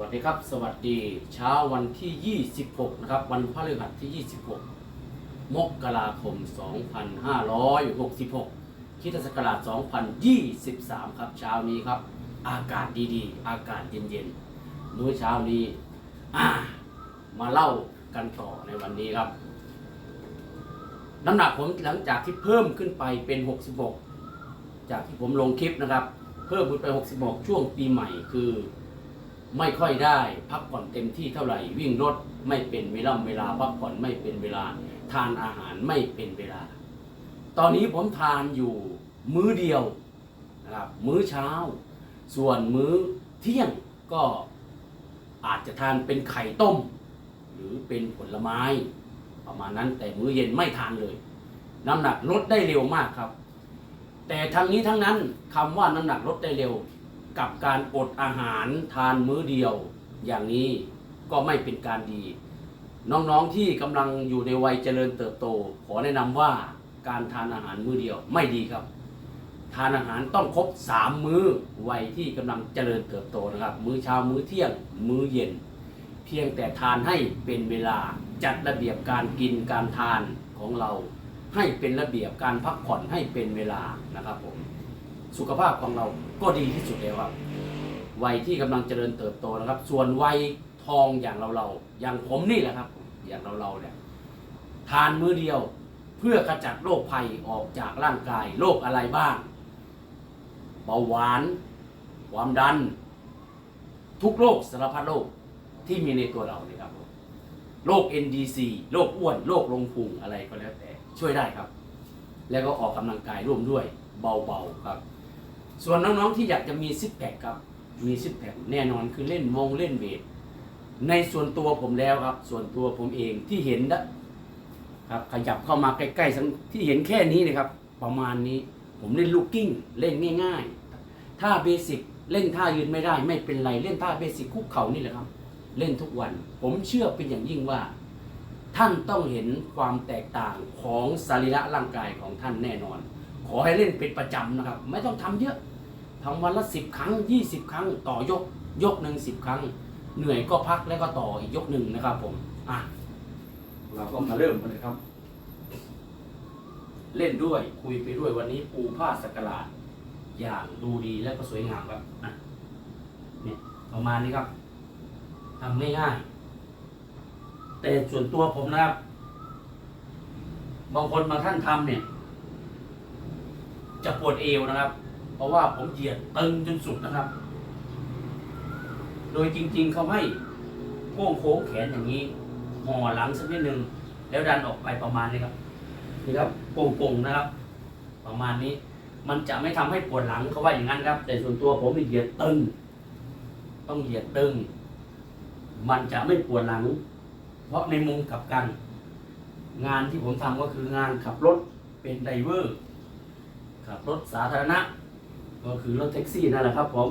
วัสดีครับ สวัสดีเช้าวันที่ 26 นะครับ วันพฤหัสที่ 26 มกราคม 2566คิดศักราช2023 ครับเช้านี้ครับ อากาศดีๆ อากาศเย็นๆมื้อเช้านี้มาเล่ากันต่อในวันนี้ครับ น้ำหนักผมหลังจากที่เพิ่มขึ้นไปเป็น 66 จากที่ผมลงคลิปนะครับ เพิ่มขึ้นไป 66 ช่วงปีใหม่คือ ไม่ค่อยได้พักผ่อนเต็มที่เท่าไหร่ วิ่งรถไม่เป็นเวลาเวลาพักผ่อนไม่เป็นเวลา ทานอาหารไม่เป็นเวลา ตอนนี้ผมทานอยู่มื้อเดียวนะครับมื้อเช้า ส่วนมื้อเที่ยงก็อาจจะทานเป็นไข่ต้ม หรือเป็นผลไม้ ประมาณนั้นแต่มื้อเย็นไม่ทานเลย น้ำหนักลดได้เร็วมากครับ แต่ทั้งนี้ทั้งนั้นคำว่าน้ำหนักลดได้เร็ว กับการอดอาหารทานมื้อเดียว อย่างนี้ก็ไม่เป็นการดี น้องๆที่กำลังอยู่ในวัยเจริญเติบโต ขอแนะนำว่าการทานอาหารมื้อเดียวไม่ดีครับ ทานอาหารต้องครบสามมื้อวัยที่กำลังเจริญเติบโตนะครับ มื้อเช้ามื้อเที่ยง มื้อเย็น เพียงแต่ทานให้เป็นเวลาจัดระเบียบการกินการทานของเรา ให้เป็นระเบียบการพักผ่อนให้เป็นเวลานะครับผม สุขภาพของเราก็ดีที่สุดแล้วครับ วัยที่กำลังเจริญเติบโตนะครับ ส่วนวัยทองอย่างเราเราอย่างผมนี่แหละครับ อย่างเราเราเนี่ยทานมื้อเดียวเพื่อกระจัดโรคภัยออกจากร่างกายโรคอะไรบ้างเบาหวาน ความดัน ทุกโรคสารพัดโรคที่มีในตัวเราเนี่ยครับโรค NDC โรคอ้วนโรคลงพุงอะไรก็แล้วแต่ช่วยได้ครับ แล้วก็ออกกำลังกายร่วมด้วยเบาๆครับ ส่วนน้องๆที่อยากจะมีซิกแพคครับ มีซิกแพคแน่นอนคือเล่นวงเล่นเวทในส่วนตัวผมแล้วครับ ส่วนตัวผมเองที่เห็นนะครับ ขยับเข้ามาใกล้ๆสักที่เห็นแค่นี้นะครับ ประมาณนี้ผมเล่นลูกกิ้งเล่นง่ายๆถ้าเบสิกเล่นท่ายืนไม่ได้ ไม่เป็นไรเล่นท่าเบสิกคุกเข่านี่แหละครับ เล่นทุกวัน ผมเชื่อเป็นอย่างยิ่งว่า ท่านต้องเห็นความแตกต่างของสรีระร่างกายของท่านแน่นอน ขอให้เล่นเป็นประจำนะครับ ไม่ต้องทำเยอะทำวันละสิบครั้งยี่สิบครั้งต่อยกยกหนึ่งสิบครั้ง เหนื่อยก็พักแล้วก็ต่ออีกยกหนึ่งนะครับ ผมอะเราก็มาเริ่มกันเลยครับ เล่นด้วยคุยไปด้วยวันนี้ปูผ้าสักการะอย่างดูดีและก็สวยงามครับอะเนี่ยประมาณนี้ครับทำง่ายๆแต่ส่วนตัวผมนะครับ บางคนบางท่านทำเนี่ย จะปวดเอวนะครับ เพราะว่าผมเหยียดตึงจนสุดนะครับ โดยจริงๆเขาให้โค้งโค้งแขนอย่างนี้ห่อหลังสักนิดนึงแล้วดันออกไปประมาณนี้ครับนี่ครับโป่งๆนะครับ ประมาณนี้ มันจะไม่ทำให้ปวดหลังเขาว่าอย่างนั้นครับ แต่ส่วนตัวผมเหยียดตึง ต้องเหยียดตึง มันจะไม่ปวดหลัง เพราะในมุมกลับกัน งานที่ผมทำก็คืองานขับรถเป็นไดเวอร์ ขับรถสาธารณะ ก็คือรถแท็กซี่นั่นแหละครับ ผม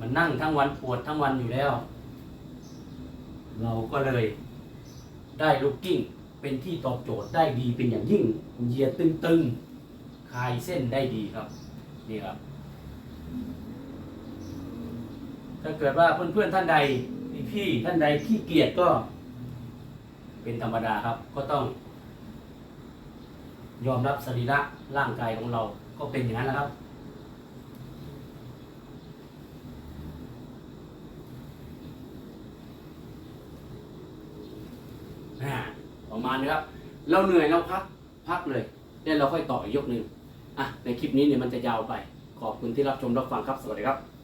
มันนั่งทั้งวันปวดทั้งวันอยู่แล้ว เราก็เลย ได้ลูกกิ้งเป็นที่ตอบโจทย์ได้ดีเป็นอย่างยิ่งเหยียดตึงๆคลายเส้นได้ดีครับนี่ครับ ถ้าเกิดว่าเพื่อนๆท่านใดพี่ท่านใดขี้เกียจก็ เป็นธรรมดาครับ ก็ต้อง ยอมรับสรีระร่างกายของเราก็เป็นอย่างนั้นนะครับอ่าประมาณนี้ครับ เราเหนื่อยเราพักพักเลยแล้วเราค่อยต่ออีกยกหนึ่งอะในคลิปนี้เนี่ยมันจะยาวไป ขอบคุณที่รับชมรับฟังครับ สวัสดีครับ